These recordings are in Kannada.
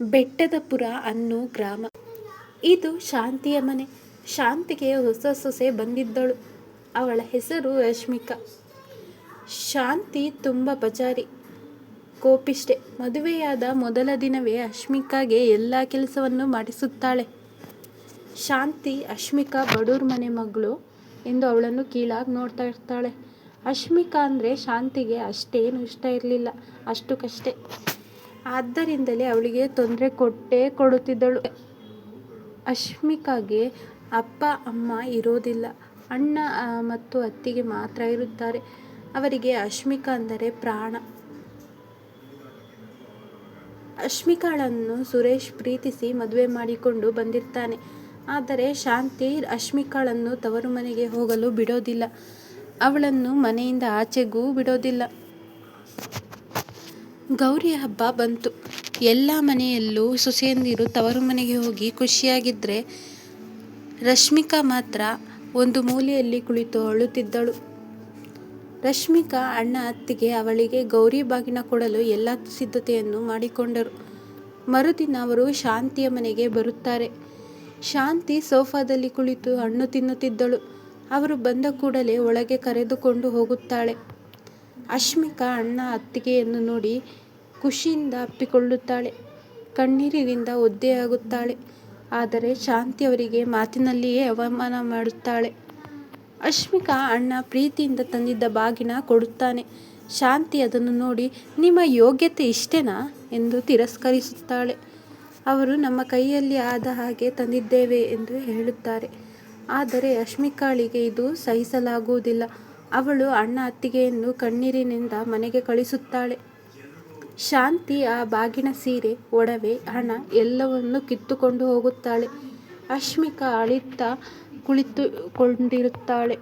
ಬೆಟ್ಟದಪುರ ಅನ್ನೋ ಗ್ರಾಮ. ಇದು ಶಾಂತಿಯ ಮನೆ. ಶಾಂತಿಗೆ ಹೊಸ ಸೊಸೆ ಬಂದಿದ್ದಳು. ಅವಳ ಹೆಸರು ರಶ್ಮಿಕಾ. ಶಾಂತಿ ತುಂಬ ಬಜಾರಿ ಕೋಪಿಷ್ಟೆ ಮದುವೆಯಾದ ಮೊದಲ ದಿನವೇ ಅಶ್ಮಿಕಾಗೆ ಎಲ್ಲ ಕೆಲಸವನ್ನು ಮಾಡಿಸುತ್ತಾಳೆ. ಶಾಂತಿ, ಅಶ್ಮಿಕಾ ಬಡೂರ್ ಮನೆ ಮಗಳು ಎಂದು ಅವಳನ್ನು ಕೀಳಾಗಿ ನೋಡ್ತಾ ಇರ್ತಾಳೆ ಅಶ್ಮಿಕಾ ಅಂದರೆ ಶಾಂತಿಗೆ ಅಷ್ಟೇನೂ ಇಷ್ಟ ಇರಲಿಲ್ಲ ಅಷ್ಟಕ್ಕಷ್ಟೇ. ಆದ್ದರಿಂದಲೇ ಅವಳಿಗೆ ತೊಂದರೆ ಕೊಟ್ಟೇ ಕೊಡುತ್ತಿದ್ದಳು. ಅಶ್ಮಿಕಾಗೆ ಅಪ್ಪ, ಅಮ್ಮ ಇರೋದಿಲ್ಲ. ಅಣ್ಣ ಮತ್ತು ಅತ್ತಿಗೆ ಮಾತ್ರ ಇರುತ್ತಾರೆ. ಅವರಿಗೆ ಅಶ್ಮಿಕಾ ಅಂದರೆ ಪ್ರಾಣ. ಅಶ್ಮಿಕಾಳನ್ನು ಸುರೇಶ್ ಪ್ರೀತಿಸಿ ಮದುವೆ ಮಾಡಿಕೊಂಡು ಬಂದಿರ್ತಾನೆ. ಆದರೆ ಶಾಂತಿ ಅಶ್ಮಿಕಾಳನ್ನು ತವರು ಮನೆಗೆ ಹೋಗಲು ಬಿಡೋದಿಲ್ಲ. ಅವಳನ್ನು ಮನೆಯಿಂದ ಆಚೆಗೂ ಬಿಡೋದಿಲ್ಲ. ಗೌರಿ ಹಬ್ಬ ಬಂತು. ಎಲ್ಲ ಮನೆಯಲ್ಲೂ ಸೊಸೆಯಂದಿರು ತವರು ಮನೆಗೆ ಹೋಗಿ ಖುಷಿಯಾಗಿದ್ದರೆ ರಶ್ಮಿಕಾ ಮಾತ್ರ ಒಂದು ಮೂಲೆಯಲ್ಲಿ ಕುಳಿತು ಅಳುತ್ತಿದ್ದಳು. ರಶ್ಮಿಕಾ ಅಣ್ಣ ಅತ್ತಿಗೆ ಅವಳಿಗೆ ಗೌರಿ ಬಾಗಿನ ಕೊಡಲು ಎಲ್ಲ ಸಿದ್ಧತೆಯನ್ನು ಮಾಡಿಕೊಂಡರು. ಮರುದಿನ ಅವರು ಶಾಂತಿಯ ಮನೆಗೆ ಬರುತ್ತಾರೆ. ಶಾಂತಿ ಸೋಫಾದಲ್ಲಿ ಕುಳಿತು ಹಣ್ಣು ತಿನ್ನುತ್ತಿದ್ದಳು. ಅವರು ಬಂದ ಕೂಡಲೇ ಒಳಗೆ ಕರೆದುಕೊಂಡು ಹೋಗುತ್ತಾಳೆ. ಅಶ್ಮಿಕಾ ಅಣ್ಣ ಅತ್ತಿಗೆಯನ್ನು ನೋಡಿ ಖುಷಿಯಿಂದ ಅಪ್ಪಿಕೊಳ್ಳುತ್ತಾಳೆ. ಕಣ್ಣೀರಿನಿಂದ ಒದ್ದೆಯಾಗುತ್ತಾಳೆ. ಆದರೆ ಶಾಂತಿ ಅವರಿಗೆ ಮಾತಿನಲ್ಲಿಯೇ ಅವಮಾನ ಮಾಡುತ್ತಾಳೆ. ಅಶ್ಮಿಕಾ ಅಣ್ಣ ಪ್ರೀತಿಯಿಂದ ತಂದಿದ್ದ ಬಾಗಿನ ಕೊಡುತ್ತಾನೆ. ಶಾಂತಿ ಅದನ್ನು ನೋಡಿ, ನಿಮ್ಮ ಯೋಗ್ಯತೆ ಇಷ್ಟೇನಾ ಎಂದು ತಿರಸ್ಕರಿಸುತ್ತಾಳೆ. ಅವರು ನಮ್ಮ ಕೈಯಲ್ಲಿ ಆದ ಹಾಗೆ ತಂದಿದ್ದೇವೆ ಎಂದು ಹೇಳುತ್ತಾರೆ. ಆದರೆ ಅಶ್ಮಿಕಾಳಿಗೆ ಇದು ಸಹಿಸಲಾಗುವುದಿಲ್ಲ. ಅವಳು ಅಣ್ಣ ಅತ್ತಿಗೆಯನ್ನು ಕಣ್ಣೀರಿನಿಂದ ಮನೆಗೆ ಕಳಿಸುತ್ತಾಳೆ. ಶಾಂತಿ ಆ ಬಾಗಿನ ಸೀರೆ, ಒಡವೆ, ಹಣ ಎಲ್ಲವನ್ನೂ ಕಿತ್ತುಕೊಂಡು ಹೋಗುತ್ತಾಳೆ. ಅಶ್ಮಿಕಾ ಅಳುತ್ತಾ ಕುಳಿತುಕೊಂಡಿರುತ್ತಾಳೆ.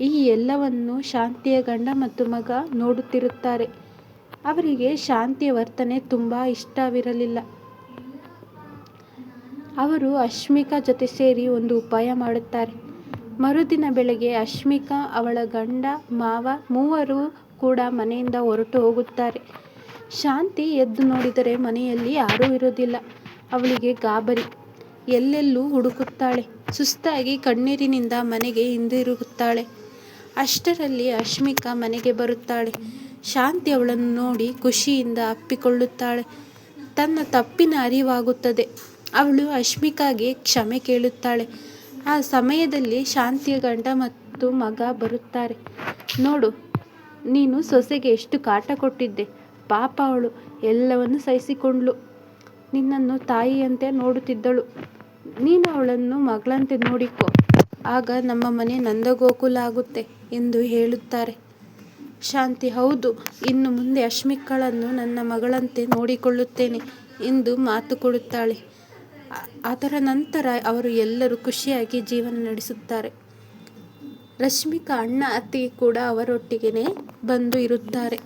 ಈ ಎಲ್ಲವನ್ನೂ ಶಾಂತಿಯ ಗಂಡ ಮತ್ತು ಮಗ ನೋಡುತ್ತಿರುತ್ತಾರೆ. ಅವರಿಗೆ ಶಾಂತಿಯ ವರ್ತನೆ ತುಂಬಾ ಇಷ್ಟವಿರಲಿಲ್ಲ. ಅವರು ಅಶ್ಮಿಕಾ ಜೊತೆ ಸೇರಿ ಒಂದು ಉಪಾಯ ಮಾಡುತ್ತಾರೆ. ಮರುದಿನ ಬೆಳಗ್ಗೆ ಅಶ್ಮಿಕಾ, ಅವಳ ಗಂಡ, ಮಾವ ಮೂವರೂ ಕೂಡ ಮನೆಯಿಂದ ಹೊರಟು ಹೋಗುತ್ತಾರೆ. ಶಾಂತಿ ಎದ್ದು ನೋಡಿದರೆ ಮನೆಯಲ್ಲಿ ಯಾರೂ ಇರೋದಿಲ್ಲ ಅವಳಿಗೆ ಗಾಬರಿ. ಎಲ್ಲೆಲ್ಲೂ ಹುಡುಕುತ್ತಾಳೆ. ಸುಸ್ತಾಗಿ ಕಣ್ಣೀರಿನಿಂದ ಮನೆಗೆ ಹಿಂದಿರುಗುತ್ತಾಳೆ. ಅಷ್ಟರಲ್ಲಿ ಅಶ್ಮಿಕಾ ಮನೆಗೆ ಬರುತ್ತಾಳೆ. ಶಾಂತಿ ಅವಳನ್ನು ನೋಡಿ ಖುಷಿಯಿಂದ ಅಪ್ಪಿಕೊಳ್ಳುತ್ತಾಳೆ. ತನ್ನ ತಪ್ಪಿನ ಅರಿವಾಗುತ್ತದೆ. ಅವಳು ಅಶ್ಮಿಕಾಗೆ ಕ್ಷಮೆ ಕೇಳುತ್ತಾಳೆ. ಆ ಸಮಯದಲ್ಲಿ ಶಾಂತಿಯ ಗಂಡ ಮತ್ತು ಮಗ ಬರುತ್ತಾರೆ. ನೋಡು, ನೀನು ಸೊಸೆಗೆ ಎಷ್ಟು ಕಾಟ ಕೊಟ್ಟಿದ್ದೆ. ಪಾಪ ಅವಳು ಎಲ್ಲವನ್ನು ಸಹಿಸಿಕೊಂಡ್ಳು. ನಿನ್ನನ್ನು ತಾಯಿಯಂತೆ ನೋಡುತ್ತಿದ್ದಳು. ನೀನು ಅವಳನ್ನು ಮಗಳಂತೆ ನೋಡಿಕೋ. ಆಗ ನಮ್ಮ ಮನೆ ನಂದಗೋಕುಲ ಆಗುತ್ತೆ ಎಂದು ಹೇಳುತ್ತಾರೆ. ಶಾಂತಿ ಹೌದು, ಇನ್ನು ಮುಂದೆ ಅಶ್ಮಿಕಳನ್ನು ನನ್ನ ಮಗಳಂತೆ ನೋಡಿಕೊಳ್ಳುತ್ತೇನೆ ಎಂದು ಮಾತು ಕೊಡುತ್ತಾಳೆ. ಅದರ ನಂತರ ಅವರು ಎಲ್ಲರೂ ಖುಷಿಯಾಗಿ ಜೀವನ ನಡೆಸುತ್ತಾರೆ. ರಶ್ಮಿಕಾ ಅಣ್ಣ ಅತ್ತಿಗೆ ಕೂಡ ಅವರೊಟ್ಟಿಗೆ ಬಂದು ಇರುತ್ತಾರೆ.